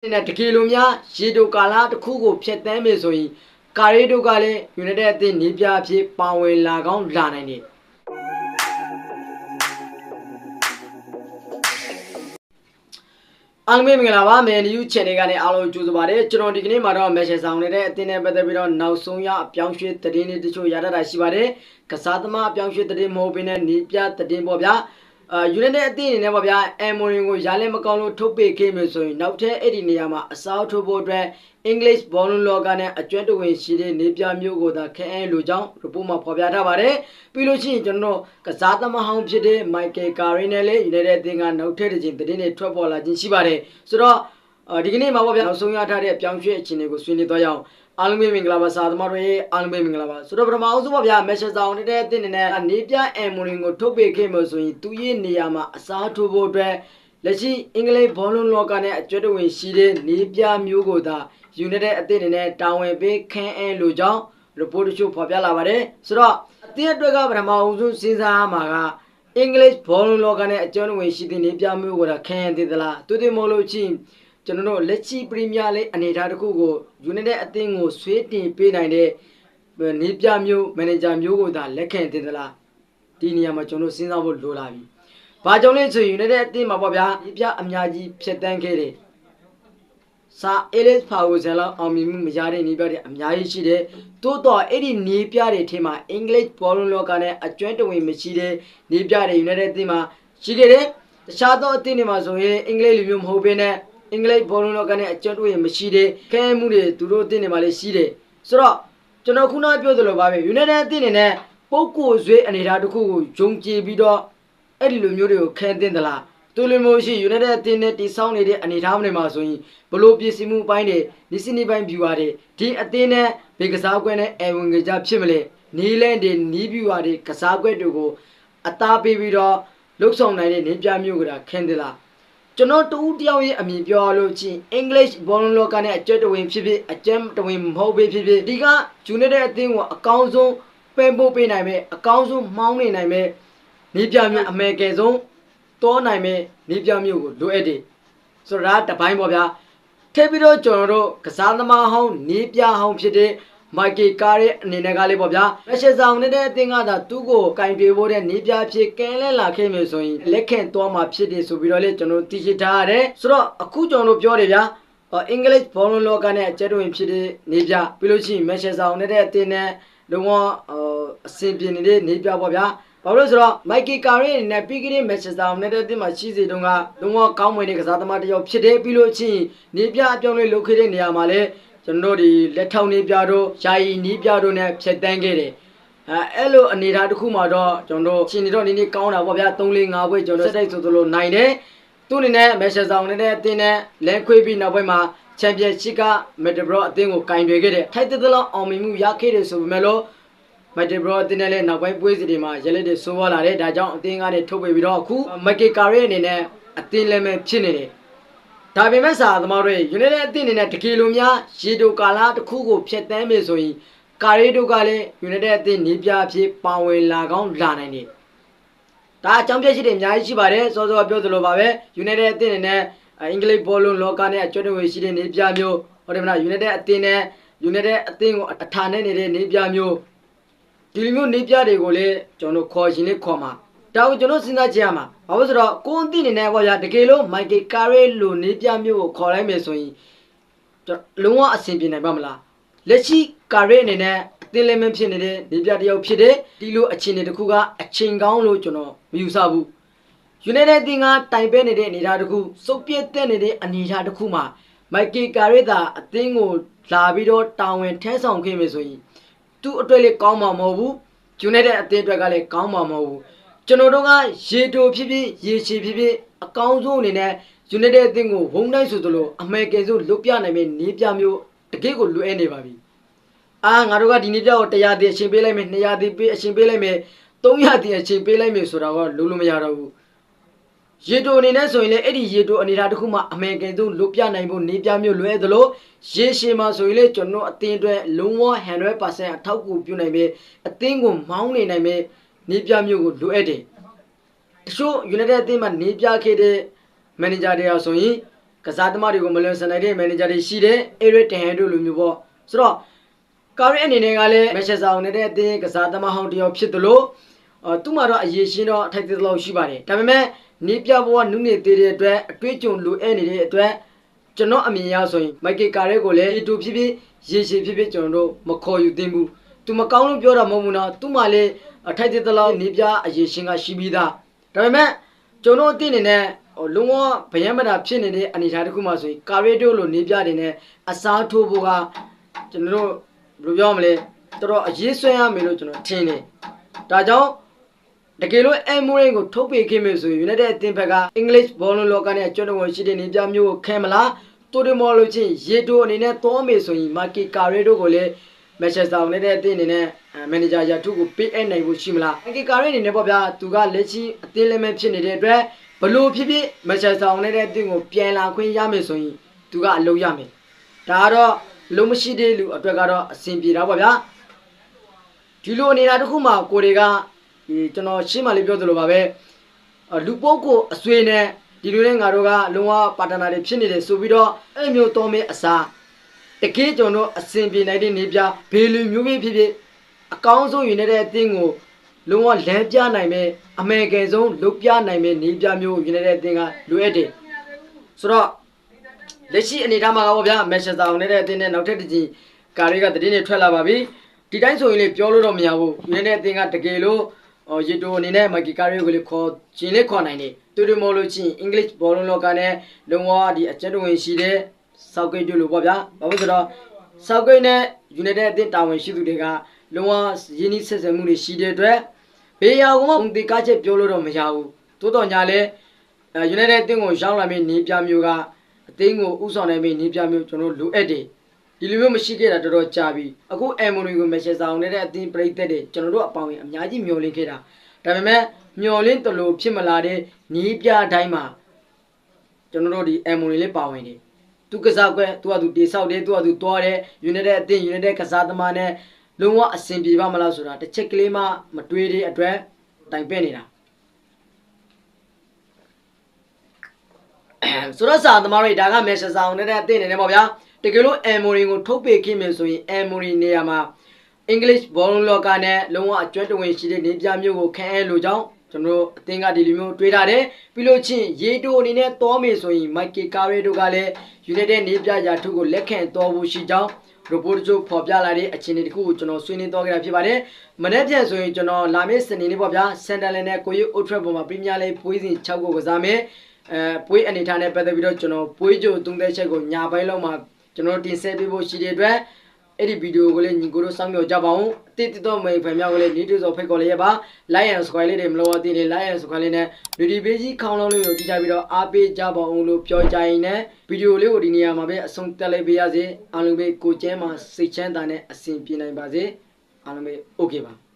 နဲ့တကယ်လို့များရေတိုကာလတစ်ခုကိုဖျက်ဆီးမယ်ဆိုရင်ကာရီတို့ကလည်း United အသင်းနေပြအဖြစ်ပါဝင်လာကောင်းလာနိုင်တယ်အားလုံးပဲမင်္ဂလာပါမယ်နယူး channel ကနေအားလုံးကြိုဆိုပါရစေကျွန်တော်ဒီကနေ့မှာတော့ match ဆောင်နေတဲ့အသင်းနဲ့ပတ်သက်ပြီးတော့နောက်ဆုံးရအပြောင်းရွှေ့သတင်းတွေတချို့ရတတ်တာရှိပါတယ်ကစားသမားအပြောင်းရွှေ့သတင်းမဟုတ်ဘဲနဲ့နေပြသတင်းပေါ့ဗျာ အာ United အသင်းအနေနဲ့ပေါ့ဗျာအမ်မိုရင်ကိုရားလဲမကောင်းလို့ထုတ်ပေးခဲ့မျိုးဆိုရင်နောက်ထပ်အဲ့ဒီနေရာမှာအစားထိုးဖို့အတွက် English Ballon Locker နဲ့အကျွမ်းတဝင်ရှိတဲ့နေပြမျိုးကိုသာခဲအဲလိုကြောင်း report မှာဖော်ပြထားပါတယ်ပြီးလို့ရှိရင်ကျွန်တော်တို့ကစားသမားဟောင်းဖြစ်တဲ့ Michael Carrick နဲ့လည်း United အသင်းကနောက်ထပ်တစ်ချိန်သတင်းတွေထွက်ပေါ်လာခြင်းရှိပါတယ်ဆိုတော့အာ ဒီကနေ့မှာပေါ့ဗျာနောက်ဆုံးရထားတဲ့အပြောင်းရွှေ့အခြေအနေကိုဆွေးနွေးသွားရအောင်အားလုံးပဲမင်္ဂလာပါစာသမားတွေအားလုံးပဲမင်္ဂလာပါဆိုတော့ပထမအောင်ဆုံးပါဗျာမက်ရှင်ဆောင်နေတဲ့တင်းနေနဲ့နေပြအမ်မိုရင်ကိုထုတ်ပေးခဲ့မှဆိုရင်သူရဲ့နေရာမှာအစားထိုးဖို့အတွက်လက်ရှိအင်္ဂလိပ်ဘောလုံးလောကနဲ့အကျွတ်တဝင်ရှိတဲ့နေပြမျိုးကိုသာ United အသင်းအနေနဲ့တာဝန်ပေးခန်းအဲလိုကြောင်း report တချို့ဖော်ပြလာပါတယ်ဆိုတော့အသင်းအတွက်ကပထမအောင်ဆုံးစဉ်းစားရမှာကအင်္ဂလိပ်ဘောလုံးလောကနဲ့အကျွတ်တဝင်ရှိတဲ့နေပြမျိုးကိုသာခန်းရသေးသလားသူတင်မလို့ချင်း ကျွန်တော်တို့လက်ရှိပရီးမီးယားလိအနေအထားတစ်ခုကို United အသင်းကိုဆွေးတင်ပေးနိုင်တဲ့နေပြမျိုးမန်နေဂျာမျိုးကိုသာလက်ခံတင်သလားဒီနေရာမှာကျွန်တော်တို့စဉ်းစားဖို့လိုလာပြီ။ဘာကြောင့်လဲဆိုရင် United အသင်းမှာပေါ့ဗျာဒီပြအများကြီးဖြတ်တန်းခဲ့တယ်။စာအေလစ်ဖာဝဇန်လောက်အောင်မြင်မှုမရတဲ့နေပြတွေအများကြီးရှိတယ်။တိုးတော့အဲ့ဒီနေပြတွေထဲမှာ English Ball လောကနဲ့အကျွမ်းတဝင်မရှိတဲ့နေပြတွေ United အသင်းမှာရှိခဲ့တယ်။တခြားသောအသင်းတွေမှာဆိုရင်အင်္ဂလိပ်လူမျိုးမဟုတ်ဘဲနဲ့ အင်္ဂလိပ်ဘောလုံးလောကနဲ့အကျွတ်တွေမရှိတဲ့ခဲမှုတွေသူတို့အသင်းတွေမှာလည်းရှိတယ်ဆိုတော့ကျွန်တော်ခုနပြောသလိုပါပဲ United အသင်းတွေနဲ့ပုတ်ကိုဆွေးအနေထားတစ်ခုကိုယုံကြည်ပြီးတော့အဲ့ဒီလိုမျိုးတွေကိုခဲတင်သလားသူလိုမျိုးရှိ United အသင်းနဲ့တည်ဆောက်နေတဲ့အနေထားတွေမှာဆိုရင်ဘလို့ပြည်စည်းမှုပိုင်းတွေဒီစီနီပိုင်း viewer တွေဒီအသင်းနဲ့ဘေကစားကွက်နဲ့အဲဝင်ကြဖြစ်မလဲနီးလန်းတွေနီး viewer တွေကစားကွက်တွေကိုအသားပေးပြီးတော့လှုပ်ဆောင်နိုင်တဲ့နေပြမျိုးကခဲတင်သလား ကျွန်တော်တူတယောက်ရဲ့အမြင်ပြောလို့ချင်း English ဘောလုံးလောကနဲ့အကျက်တဝင်ဖြစ်ဖြစ်အကျက်တဝင်မဟုတ်ဖြစ်ဖြစ်ဒီက United အသင်းကိုအကောင်းဆုံးပယ်ပို့ပေးနိုင်မယ်အကောင်းဆုံးမှောင်းနေနိုင်မယ်နေပြမျိုးအမေကယ်ဆုံးတောနိုင်မယ်နေပြမျိုးကိုလိုအပ်တယ်ဆိုတော့ဒါတပိုင်းပေါ့ဗျာထပ်ပြီးတော့ကျွန်တော်တို့ကစားသမားဟောင်းနေပြဟောင်းဖြစ်တဲ့ မိုက်ကယ်ကားရဲ့အနေနဲ့ကလေးပေါ့ဗျာမက်ရှယ်ဆောင်နေတဲ့အသင်းကသာသူ့ကိုကင်ပြေဖို့တဲ့နေပြဖြစ်ကဲလဲလာခဲ့မယ်ဆိုရင်လက်ခံသွားမှာဖြစ်တယ်ဆိုပြီးတော့လေကျွန်တော်သိရှိထားရတယ်ဆိုတော့အခုကျွန်တော်တို့ပြောတယ်ဗျာအင်္ဂလိပ်ဘောလုံးလောကနဲ့အကျက်တွင်ဖြစ်တဲ့နေပြပြီးလို့ရှိရင်မက်ရှယ်ဆောင်နေတဲ့အသင်းနဲ့လုံးဝအဆင်ပြေနေတဲ့နေပြပေါ့ဗျာဘာလို့လဲဆိုတော့မိုက်ကီကာရီနဲ့ပြီးကလေးမက်ချက်ဆောင်နေတဲ့တင်မှာရှိစေတုန်းကလုံးဝကောင်းမွန်တဲ့ကစားသမားတစ်ယောက်ဖြစ်တယ်ပြီးလို့ချင်းနေပြအပြောင်းလဲလုပ်ခဲ့တဲ့နေရာမှာလည်း ကျွန်တော်တို့ဒီလက်ထောက်နေပြတို့ယာယီနီးပြတို့နဲ့ဖြတ်တန်းခဲ့တယ်အဲအဲ့လိုအနေအထားတစ်ခုမှာတော့ကျွန်တော်တို့ရှင်နေတော့နေနေကောင်းတာပေါ့ဗျာ3 4 5ဘွဲကျွန်တော်စက်တိုက်ဆိုသလိုနိုင်တယ်သူ့အနေနဲ့မက်ချက်ဆောင်နေတဲ့အတင်းနဲ့လန်ခွေးပြီးနောက်ပိုင်းမှာချန်ပီယံရှစ်ကမက်ဒဘရောအတင်းကိုကင်တွေခဲ့တယ်ထိုက်တဲ့လောက်အောင်မြင်မှုရခဲ့တယ်ဆိုပေမဲ့လို့မက်ဒဘရောအတင်းနဲ့လည်းနောက်ပိုင်းပွဲစဉ်တွေမှာရက်လက်တွေဆိုးသွားလာတယ်ဒါကြောင့်အတင်းကနေထုတ်ပေးပြီးတော့အခုမက်ကီကာရီအနေနဲ့အတင်းလည်းပဲဖြစ်နေတယ် ဒါပေမဲ့စာသမားတွေ United အသင်းအနေနဲ့တကယ်လို့များရေတိုကာလတစ်ခုကိုဖျက်ဆီးမယ်ဆိုရင်ကာရီတို့ကလည်း United အသင်းနေပြအဖြစ်ပါဝင်လာကောင်းလာနိုင်တယ်။ဒါအကြောင်းပြချက်တွေအများကြီးရှိပါတယ်စောစောပြောသလိုပါပဲ United အသင်းအနေနဲ့အင်္ဂလိပ်ဘောလုံးလောကနဲ့အကျွတ်တဝေရှိတဲ့နေပြမျိုးဟုတ်တယ်မလား United အသင်းနဲ့ United အသင်းကိုအထာနဲ့နေတဲ့နေပြမျိုးဒီလိုမျိုးနေပြတွေကိုလည်းကျွန်တော်ခေါ်ရှင်လေးခေါ်မှာ ဒါကိုကျွန်တော်စဉ်းစားကြည့်ရမှာဘာလို့ဆိုတော့ကိုယ်အသိနေနဲ့ပေါ့ဗျာတကယ်လို့ Michael Carrick လိုနေပြမျိုးကိုခေါ်လိုက်မယ်ဆိုရင်လုံးဝအဆင်ပြေနိုင်ပါမလားလက်ရှိ Carrick အနေနဲ့အသင်းလည်းမဖြစ်နေတဲ့နေပြတယောက်ဖြစ်တဲ့ဒီလိုအခြေအနေတစ်ခုကအချိန်ကောင်းလို့ကျွန်တော်မယူဆဘူး United တင်ကတိုင်ပဲနေတဲ့အနေအထားတစ်ခုစုပ်ပြတ်တဲ့နေတဲ့အနေအထားတစ်ခုမှာ Michael Carrick သာအသင်းကိုလာပြီးတော့တာဝန်ထမ်းဆောင်ခဲ့မယ်ဆိုရင်သူ့အတွက်လည်းကောင်းမှာမဟုတ်ဘူး United အသင်းအတွက်ကလည်းကောင်းမှာမဟုတ်ဘူး ကျွန်တော်တို့ကရေတိုဖြစ်ဖြစ်ရေချီဖြစ်ဖြစ်အကောင်းဆုံးအနေနဲ့ United အသင်းကိုဝုန်းတိုင်းဆိုသလိုအမေကယ်ဆိုလွတ်ပြနိုင်မယ့်နေပြမျိုးတကယ့်ကိုလွယ်နေပါပြီအာငါတို့ကဒီနေ့ပြော100တည်အချိန်ပေးလိုက်မယ်200တည်ပေးအချိန်ပေးလိုက်မယ်300တည်အချိန်ပေးလိုက်မယ်ဆိုတာကလုံးလုံးမရတော့ဘူးရေတိုအနေနဲ့ဆိုရင်လည်းအဲ့ဒီရေတိုအနေထားတစ်ခုမှအမေကန်သူလွတ်ပြနိုင်ဖို့နေပြမျိုးလွယ်သလိုရေရှည်မှာဆိုရင်လည်းကျွန်တော်အသင်းအတွက်လုံးဝ100%အထောက်အကူပြုနိုင်ပြီအသင်းကိုမောင်းနေနိုင်ပြီ နေပြမျိုးကိုလိုအပ်တယ်တချို့ United အသင်းမှာနေပြခဲ့တဲ့ manager တွေကဆိုရင်ကကစားသမားတွေကိုမလွန်ဆန်နိုင်တဲ့မန်နေဂျာတွေရှိတယ်အေရစ်တန်ဟန်တို့လိုမျိုးပေါ့ဆိုတော့ကာရီအနေနဲ့ကလည်းမက်ချက်ဆောင်နေတဲ့အသင်းကစားသမားဟောင်းတစ်ယောက်ဖြစ်သလိုအော်သူ့မှာတော့အရေးရှင်းတော့အထိုက်သေးလောက်ရှိပါတယ်ဒါပေမဲ့နေပြဘဝနုနေသေးတဲ့အတွက်အတွေ့အကြုံလိုအပ်နေတဲ့အတွက်ကျွန်တော်အမြင်အရဆိုရင်မိုက်ကယ်ကာရဲကိုလည်းအတူဖြစ်ဖြစ်ရေရှည်ဖြစ်ဖြစ်ကျွန်တော်တို့မခေါ်ယူသင့်ဘူးသူမကောင်းလို့ပြောတာမဟုတ်ဘူးနော်သူ့မှာလည်း အထိုက်သေးသလောက်နေပြအရေးရှင်းကရှိပြီးသားဒါပေမဲ့ကျွန်တော်အသင်းအနေနဲ့ဟိုလုံးဝဗယံမတာဖြစ်နေတဲ့အနေအထားတစ်ခုမှဆိုရင်ကာရဲတို့လိုနေပြနေနဲ့အစားထိုးဖို့ကကျွန်တော်တို့ဘယ်လိုပြောမလဲတော်တော်အရေးဆွဲရမယ်လို့ကျွန်တော်ထင်တယ်ဒါကြောင့်တကယ်လို့အမိုရင်ကိုထုတ်ပေးခင်မယ်ဆိုရင် United အသင်းဘက်က English ဘောလုံးလောကနဲ့ကျွမ်းတော်ရှိတဲ့နေပြမျိုးကိုခဲမလားတိုဒီမော်လို့ချင်းရေတိုအနေနဲ့သွားမယ်ဆိုရင်မာကီကာရဲတို့ကိုလည်း မန်ချက်စတာယူနိုက်တက်အသင်းအနေနဲ့မန်နေဂျာယာထုကိုပေးအပ်နိုင်ဖို့ရှိမလားမာကီကာရဲအနေနဲ့ပေါ့ဗျာသူကလက်ရှိအသင်းလက်မဲ့ဖြစ်နေတဲ့အတွက်ဘလို့ဖြစ်ဖြစ်မန်ချက်စတာယူနိုက်တက်အသင်းကိုပြန်လာခွင့်ရမယ်ဆိုရင်သူကအလုပ်ရမယ်ဒါကတော့လုံးမရှိတဲ့လူအတွက်ကတော့အဆင်ပြေတာပေါ့ဗျာဒီလိုအနေအထားတစ်ခုမှာကိုတွေကဒီကျွန်တော်ရှင်းမှလေးပြောသလိုပါပဲအော်လူပုတ်ကိုအဆွေနဲ့ဒီလိုနဲ့ငါတို့ကလုံးဝပါတနာတွေဖြစ်နေတယ်ဆိုပြီးတော့အဲ့မျိုးတော်မဲအစား တကယ်ကျွန်တော်အဆင်ပြေနိုင်တဲ့နေပြဘေလူမျိုးမျိုးဖြစ်ဖြစ်အကောင်းဆုံးယူနေတဲ့အသင်းကိုလုံးဝလမ်းပြနိုင်မဲ့အမေရိကန်ဆုံးလုတ်ပြနိုင်မဲ့နေပြမျိုးယူနေတဲ့အသင်းကလိုအပ်တယ်ဆိုတော့လက်ရှိအနေအထားမှာကပေါ့ဗျာမက်ရှ်ဆောင်နေတဲ့အတင်းနဲ့နောက်ထပ်တစ်ကြိမ်ကာရီကတည်င်းတွေထွက်လာပါပြီဒီတိုင်းဆိုရင်လေပြောလို့တော့မရဘူးယူနေတဲ့အတင်းကတကယ်လို့ဟောရီတိုအနေနဲ့မကီကာရီကိုလေခေါ်ကျင်လေးခေါ်နိုင်တယ်တူတူမို့လို့ချင်းအင်္ဂလိပ်ဘောလုံးလောကနဲ့လုံးဝဒီအကျဉ်းဝင်ရှိတဲ့ စောက်ကိတ်တို့လို့ပေါ့ဗျာဘာလို့ဆိုတော့စောက်ကိတ်နဲ့ယူနေတဲ့အတင်းတာဝန်ရှိသူတွေကလုံးဝရင်းနှီးဆက်ဆံမှုတွေရှိတဲ့အတွက်ဘေးရောကမှုန်တီကားချက်ပြောလို့တော့မရဘူးတိုးတော်ညာလဲယူနေတဲ့အတင်းကိုရောက်လာမယ့်နေပြမျိုးကအသိန်းကိုဥဆောင်နိုင်မယ့်နေပြမျိုးကျွန်တော်တို့လိုအပ်တယ်ဒီလိုမျိုးမရှိခဲ့တာတော်တော်ကြာပြီအခုအမ်မိုနီကိုမက်ရှယ်ဆောင်နေတဲ့အသင်းပြိသက်တွေကျွန်တော်တို့အပေါင်းရင်အများကြီးမျှော်လင့်ခဲ့တာဒါပေမဲ့မျှော်လင့်တလို့ဖြစ်မလာတဲ့နေပြတိုင်းမှာကျွန်တော်တို့ဒီအမ်မိုနီလေးပါဝင်တယ် သူကစားကွက်သူကသူတေဆောက်တယ်သူကသူတွားတယ်ယူနိုက်တက်အသင်းယူနိုက်တက်ကစားသမားနဲ့လုံးဝအဆင်ပြေပါမလားဆိုတာတစ်ချက်ကလေးမှမတွေးတဲ့အတွက်တိုင်ပဲ့နေတာဆိုတော့စာသမားတွေဒါကမက်ဆေ့ဆောင်နဲ့တဲ့အသင်းနေနေပေါ့ဗျာတကယ်လို့အမ်မိုရီကိုထုတ်ပေးခင်မယ်ဆိုရင်အမ်မိုရီနေရာမှာအင်္ဂလိပ်ဘောလုံးလောကနဲ့လုံးဝအကျွမ်းတဝင်ရှိတဲ့နေပြမျိုးကိုခန့်အဲလိုကြောင်း ကျွန်တော်တို့အသင်းကဒီလိုမျိုးတွေးထားတယ်ပြီးလို့ချင်းရေတိုအနေနဲ့တောမယ်ဆိုရင်မိုက်ကီကာရဲတို့ကလည်းယူနိုက်တက်နေပြရာထုကိုလက်ခံတော်ဖို့ရှိကြောင်း report ချို့ဖော်ပြလာတဲ့အခြေအနေတခုကိုကျွန်တော်ဆွေးနွေးတော့ခဲ့တာဖြစ်ပါတယ်။မနေ့ပြန်ဆိုရင်ကျွန်တော်လာမယ့်စနေနေ့ပေါ့ဗျာစန်တလန်နဲ့ကိုရီအိုထရက်ပေါ်မှာပရီးမီးယားလိပွဲစဉ်6ခုကစားမယ်။အဲပွဲအနေထားနဲ့ပတ်သက်ပြီးတော့ကျွန်တော်ပွဲကြိုသုံးသက်ချက်ကိုညာပိုင်းလောက်မှာကျွန်တော်တင်ဆက်ပေးဖို့ရှိတဲ့အတွက် အဲ့ဒီဗီဒီယိုကိုလည်းညီကိုတို့စောင့်မျှော်ကြပါအောင်အတိတ်တော့မိန်ဖန်မြောက်ကိုလည်းနေတူစောဖိတ်ခေါ်လေးရပါ like and subscribe လေးတွေမလို့အသိနေ like and subscribe လေးနဲ့ video page ကြီးခေါင်းလုံးလေးကိုကြည့်ကြပြီးတော့အားပေးကြပါအောင်လို့ပြောကြရင်လည်းဗီဒီယိုလေးကိုဒီနေရာမှာပဲအဆုံးတက်လိုက်ပေးရစေအားလုံးပဲကိုကျဲမှာစိတ်ချမ်းသာနဲ့အဆင်ပြေနိုင်ပါစေအားလုံးပဲ okay ပါ